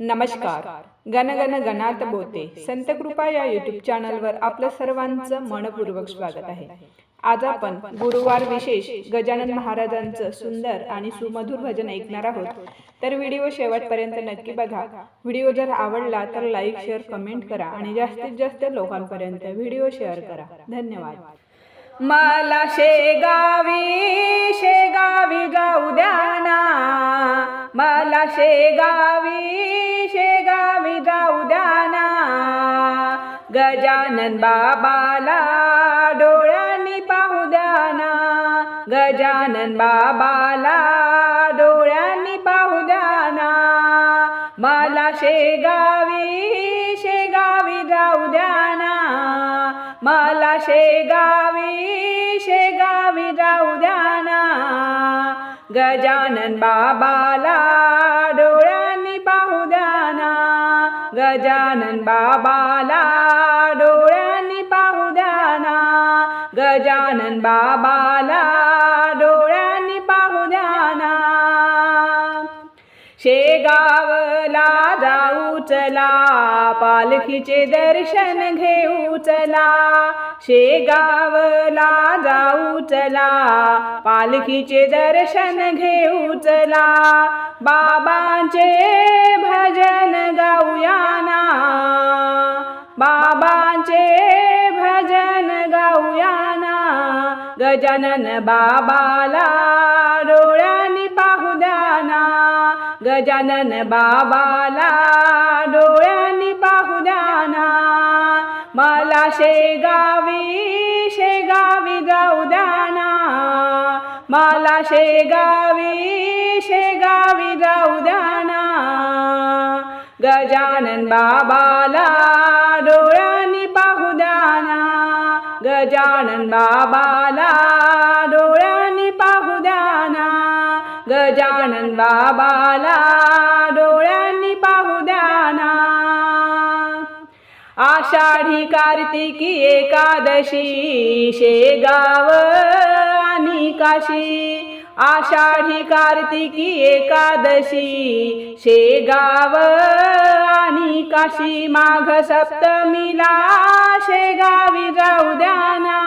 नमस्कार. गणगण गणात बोते संत कृपा या युट्यूब चॅनलवर आपलं सर्वांचं मनपूर्वक स्वागत आहे. आज आपण गुरुवार विशेष गजानन महाराजांचं सुंदर आणि सुमधुर भजन ऐकणार आहोत. तर व्हिडिओ शेवटपर्यंत नक्की बघा. व्हिडिओ जर आवडला तर लाईक शेअर कमेंट करा आणि जास्तीत जास्त लोकांपर्यंत व्हिडिओ शेअर करा. धन्यवाद. मला शेगावी शेगावी जाऊ द्या ना. मला शेगावी शेगावी जाऊ द्या ना. गजानन बाबाला डोळ्यांनी पाहू द्या ना. गजानन बाबाला डोळ्यांनी पाहू द्या ना. मला शेगावी गजानन बाबाला डोळ्यांनी पाहू द्या ना. गजानन बाबाला डोळ्यांनी पाहू द्या ना. गजानन बाबाला शेगावला जाऊ चला पालखीचे दर्शन घेऊ चला. शेगावला जाऊ चला पालखीचे दर्शन घेऊ चला. बाबांचे भजन गाऊया ना. बाबांचे भजन गाऊया ना. गजानन बाबाला डोळ्या गजानन बाबाला डोळ्यांनी पाहू द्या मला शेगावी शेगावी जाऊ द्याना मला शेगावी शेगावी जाऊ द्याना गजानन बाबाला डोळ्यांनी पाहू द्या गजानन बाबाला डोळ्या गजानन बाबाला डोळ्यांनी पाहू द्या ना. आषाढी कार्तिकी एकादशी शेगाव आणि काशी. आषाढी कार्तिकी एकादशी शेगाव आणि काशी. माघ सप्तमीला शेगावी जाऊ द्या ना.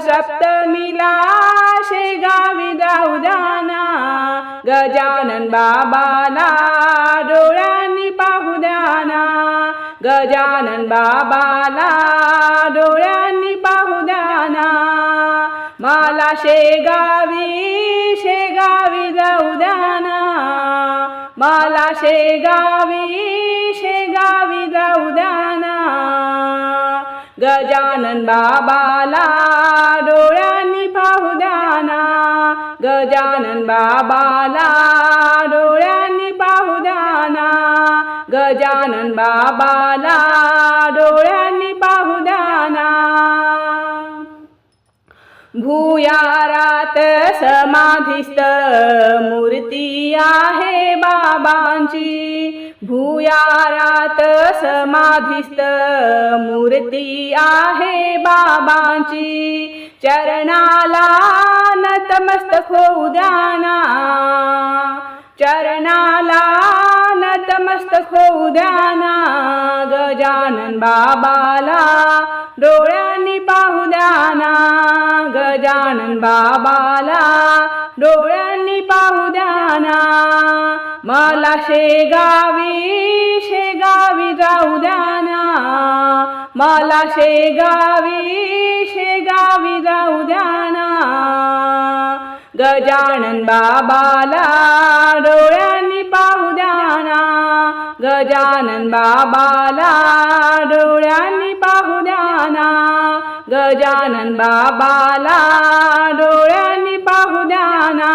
सप्तमीला शेगावी जाऊ द्या ना गजानन बाबाला डोळ्यांनी पाहू द्या ना गजानन बाबाला डोळ्यांनी पाहू द्या ना मला शेगावी शेगावी जाऊ द्या ना मला शेगावी शेगावी जाऊ द्या ना गजानन बाबाला बाबाला डोळ्यांनी पाहू द्या गजानन बाबाला डोळ्यांनी पाहू द्या भुयारात समाधिस्थ मूर्ती आहे बाबांची. भुयारात समाधिस्थ मूर्ती आहे बाबांची. चरणाला नतमस्तक होऊ द्या ना. चरणाला नतमस्तक होऊ द्या ना. गजानन बाबाला डोळ्यांनी पाहू द्या ना. गजानन बाबाला डोळ्यांनी पाहू द्या ना. मला शेगावी शेगावी जाऊ द्या ना. मला शेगावी शेगावी जाऊ द्या ना. गजानन बाबाला डोळ्यांनी पाहू द्या ना गजानन बाबाला डोळ्यांनी पाहू द्या ना गजानन बाबाला डोळ्यांनी पाहू द्या ना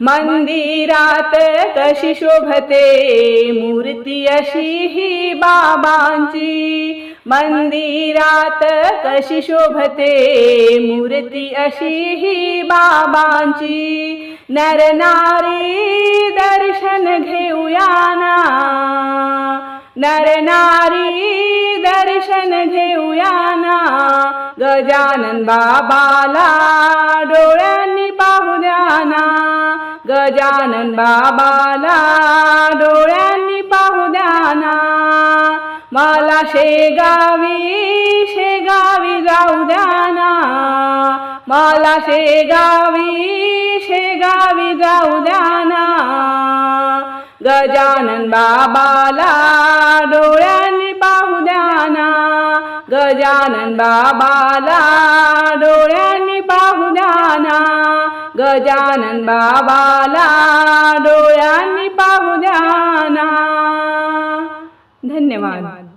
मंदिरात कशी शोभते मूर्ती अशी ही बाबांची. मंदिरात कशी शोभते? मूर्ती अशी ही बाबांची. नरनारी दर्शन घेऊया ना. नरनारी दर्शन घेऊया ना. गजानन बाबाला डोळ्यांनी पाहू द्या ना. गजानन बाबाला डोळ्यांनी मला शेगावी शेगावी जाऊ द्या ना. मला शेगावी शेगावी जाऊ द्या ना. गजानन बाबाला डोळ्यांनी पाहू द्या ना. गजानन बाबाला डोळ्यांनी पाहू द्या ना. गजानन बाबाला डोळ्यांनी पाहू द्या ना. धन्यवाद.